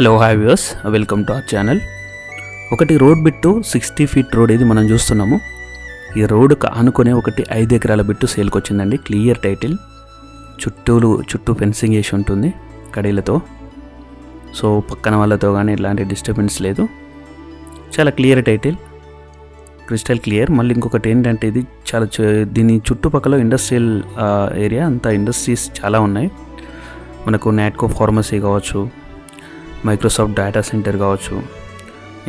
Hello hi views welcome to our channel ఒకటి road bit sixty feet road ఇది మనం చూస్తున్నాము ఈ రోడ్కు ఆనుకునే ఒకటి ఐదు ఎకరాల బిట్టు సేల్కి వచ్చిందండి క్లియర్ టైటిల్ చుట్టూలు చుట్టూ ఫెన్సింగ్ వేసి ఉంటుంది కడీలతో సో పక్కన వాళ్ళతో కానీ ఎలాంటి డిస్టర్బెన్స్ లేదు చాలా క్లియర్ టైటిల్ క్రిస్టల్ క్లియర్ మళ్ళీ ఇంకొకటి ఏంటంటే ఇది చాలా దీని చుట్టుపక్కల ఇండస్ట్రియల్ ఏరియా అంతా ఇండస్ట్రీస్ చాలా ఉన్నాయి మనకు నాట్కో ఫార్మసీ కావచ్చు మైక్రోసాఫ్ట్ డేటా సెంటర్ కావచ్చు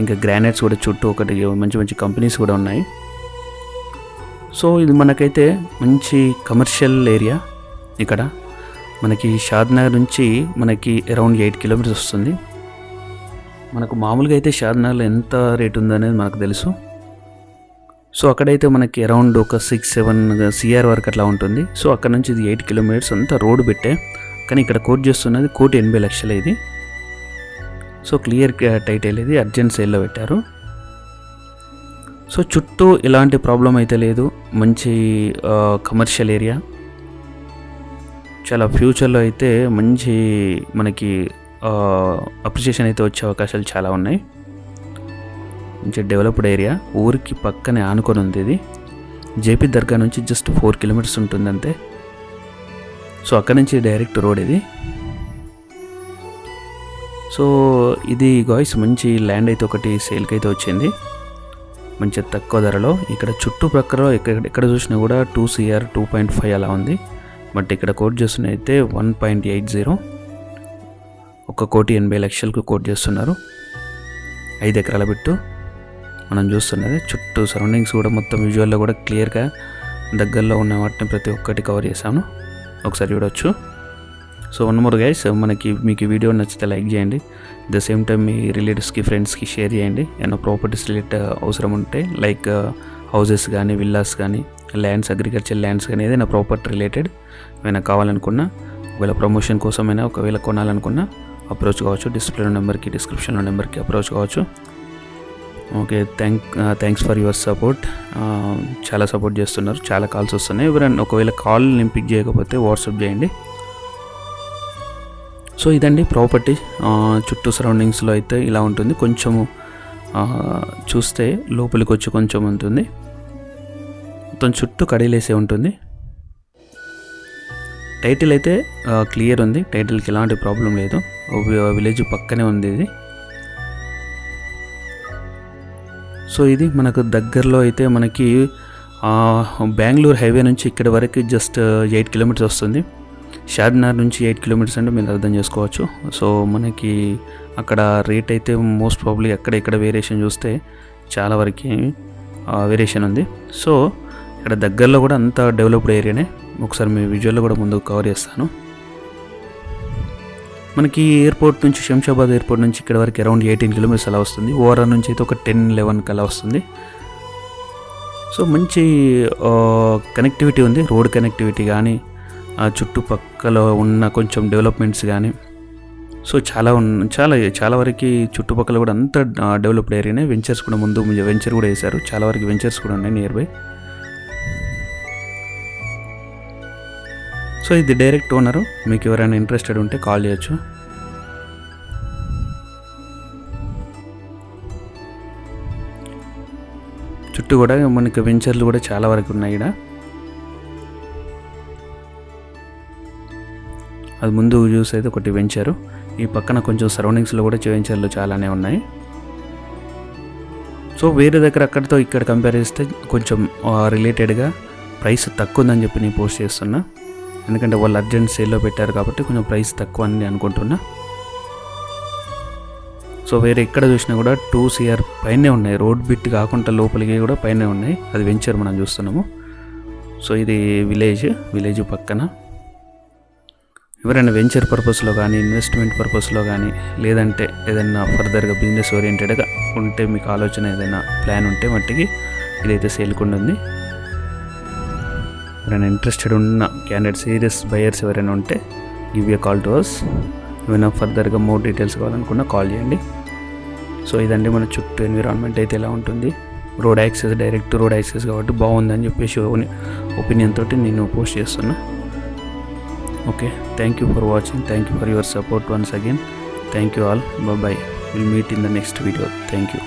ఇంకా గ్రానైట్స్ కూడా చుట్టూ ఒకటి మంచి మంచి కంపెనీస్ కూడా ఉన్నాయి సో ఇది మనకైతే మంచి కమర్షియల్ ఏరియా ఇక్కడ మనకి షాద్నగర్ నుంచి మనకి అరౌండ్ ఎయిట్ కిలోమీటర్స్ వస్తుంది మనకు మామూలుగా అయితే షాద్నగర్లో ఎంత రేట్ ఉందనేది మనకు తెలుసు సో అక్కడైతే మనకి అరౌండ్ ఒక సిక్స్ సెవెన్ సిఆర్ వరకు అట్లా ఉంటుంది సో అక్కడ నుంచి ఇది ఎయిట్ కిలోమీటర్స్ అంతా రోడ్డు పెట్టే కానీ ఇక్కడ కోర్టు చేస్తున్నది కోటి ఎనభై లక్షలు ఇది సో క్లియర్ టైటిల్ ఇది అర్జెంట్ సేల్లో పెట్టారు సో చుట్టూ ఇలాంటి ప్రాబ్లం అయితే లేదు మంచి కమర్షియల్ ఏరియా చాలా ఫ్యూచర్లో అయితే మంచి మనకి అప్రిషియేషన్ అయితే వచ్చే అవకాశాలు చాలా ఉన్నాయి మంచి డెవలప్డ్ ఏరియా ఊరికి పక్కనే ఆనుకొని ఉంది ఇది జేపీ దర్గా నుంచి జస్ట్ ఫోర్ కిలోమీటర్స్ ఉంటుంది అంతే సో అక్కడ నుంచి డైరెక్ట్ రోడ్ ఇది సో ఇది గాయస్ మంచి ల్యాండ్ అయితే ఒకటి సేల్కి అయితే వచ్చింది మంచి తక్కువ ధరలో ఇక్కడ చుట్టుప్రక్కల ఎక్కడ చూసినా కూడా two CR two point five అలా ఉంది బట్ ఇక్కడ కోట్ చేస్తున్న అయితే వన్ పాయింట్ ఎయిట్ జీరో ఒక కోటి ఎనభై లక్షలకు కోట్ చేస్తున్నారు ఐదు ఎకరాల బిట్టు మనం చూస్తున్నది చుట్టూ సరౌండింగ్స్ కూడా మొత్తం విజువల్లో కూడా క్లియర్గా దగ్గరలో ఉన్న వాటిని ప్రతి ఒక్కటి కవర్ చేశాను ఒకసారి చూడవచ్చు సో వన్ మోర్ గైస్ మనకి మీకు వీడియో నచ్చితే లైక్ చేయండి ద సేమ్ టైం మీ రిలేటివ్స్కి ఫ్రెండ్స్కి షేర్ చేయండి ఏమైనా ప్రాపర్టీస్ రిలేట్ uh, అవసరం ఉంటే లైక్ హౌసెస్ కానీ విల్లాస్ కానీ ల్యాండ్స్ అగ్రికల్చర్ ల్యాండ్స్ కానీ ఏదైనా ప్రాపర్టీ రిలేటెడ్ ఏమైనా కావాలనుకున్నా ఒకవేళ ప్రమోషన్ కోసమైనా ఒకవేళ కొనాలనుకున్నా అప్రోచ్ కావచ్చు డిస్ప్లే నెంబర్కి డిస్క్రిప్షన్లో నెంబర్కి అప్రోచ్ కావచ్చు okay thank thanks for your support చాలా సపోర్ట్ చేస్తున్నారు చాలా కాల్స్ వస్తున్నాయి ఎవరైనా ఒకవేళ కాల్ నింపిక్ చేయకపోతే వాట్సాప్ చేయండి సో ఇదండి ప్రాపర్టీ చుట్టూ సరౌండింగ్స్లో అయితే ఇలా ఉంటుంది కొంచెము చూస్తే లోపలికి వచ్చి కొంచెం ఉంటుంది మొత్తం చుట్టూ కడీలేసే ఉంటుంది టైటిల్ అయితే క్లియర్ ఉంది టైటిల్కి ఎలాంటి ప్రాబ్లం లేదు విలేజ్ పక్కనే ఉంది ఇది సో ఇది మనకు దగ్గరలో అయితే మనకి బెంగళూరు హైవే నుంచి ఇక్కడ వరకు జస్ట్ ఎయిట్ కిలోమీటర్స్ వస్తుంది షార్మినార్ నుంచి ఎయిట్ కిలోమీటర్స్ అంటే మీరు అర్థం చేసుకోవచ్చు సో మనకి అక్కడ రేట్ అయితే మోస్ట్ ప్రాబ్లీ అక్కడ ఇక్కడ వేరియేషన్ చూస్తే చాలా వరకు వేరియేషన్ ఉంది సో ఇక్కడ దగ్గరలో కూడా అంత డెవలప్డ్ ఏరియానే ఒకసారి మీ విజువల్లో కూడా ముందు కవర్ చేస్తాను మనకి ఎయిర్పోర్ట్ నుంచి శంషాబాద్ ఎయిర్పోర్ట్ నుంచి ఇక్కడ వరకు అరౌండ్ ఎయిటీన్ కిలోమీటర్స్ అలా వస్తుంది ఓవరాల్ నుంచి అయితే ఒక టెన్ లెవెన్ అలా వస్తుంది సో మంచి కనెక్టివిటీ ఉంది రోడ్ కనెక్టివిటీ కానీ ఆ చుట్టుపక్కల ఉన్న కొంచెం డెవలప్మెంట్స్ కానీ సో చాలా ఉన్న చాలా చాలా వరకు చుట్టుపక్కల కూడా అంత డెవలప్డ్ ఏరియానే వెంచర్స్ కూడా ముందు వెంచర్ కూడా వేశారు చాలా వరకు వెంచర్స్ కూడా ఉన్నాయి నియర్ బై సో ఇది డైరెక్ట్ ఓనర్ మీకు ఎవరైనా ఇంట్రెస్టెడ్ ఉంటే కాల్ చేయొచ్చు చుట్టూ కూడా మనకి వెంచర్లు కూడా చాలా వరకు ఉన్నాయి ఇక్కడ అది ముందు యూస్ అయితే ఒకటి పెంచారు ఈ పక్కన కొంచెం సరౌండింగ్స్లో కూడా చూపించారు చాలానే ఉన్నాయి సో వేరే దగ్గర అక్కడితో ఇక్కడ కంపేర్ చేస్తే కొంచెం రిలేటెడ్గా ప్రైస్ తక్కువ ఉందని చెప్పి నేను పోస్ట్ చేస్తున్నా ఎందుకంటే వాళ్ళు అర్జెంట్ సేల్లో పెట్టారు కాబట్టి కొంచెం ప్రైస్ తక్కువ అని అనుకుంటున్నా సో వేరే ఎక్కడ చూసినా కూడా టూ సిఆర్ పైనే ఉన్నాయి రోడ్ బిట్ కాకుండా లోపలికి కూడా పైనే ఉన్నాయి అది వెంచర్ మనం చూస్తున్నాము సో ఇది విలేజ్ విలేజ్ పక్కన ఎవరైనా వెంచర్ పర్పస్లో కానీ ఇన్వెస్ట్మెంట్ పర్పస్లో కానీ లేదంటే ఏదైనా ఫర్దర్గా బిజినెస్ ఓరియంటెడ్గా ఉంటే మీకు ఆలోచన ఏదైనా ప్లాన్ ఉంటే మట్టికి ఇదైతే ఉంది ఎవరైనా ఇంట్రెస్టెడ్ ఉన్న క్యాండిడేట్ సీరియస్ బయర్స్ ఎవరైనా ఉంటే give a call to us ఏమైనా ఫర్దర్గా మోర్ డీటెయిల్స్ కావాలనుకున్నా కాల్ చేయండి సో ఇదండి మన చుట్టూ ఎన్విరాన్మెంట్ అయితే ఎలా ఉంటుంది road access direct road access కాబట్టి బాగుందని చెప్పేసి ఒపీనియన్ తోటి నేను పోస్ట్ చేస్తున్నాను Okay, thank you for watching. Thank you for your support once again. Thank you all. Bye bye. We'll meet in the next video. Thank you.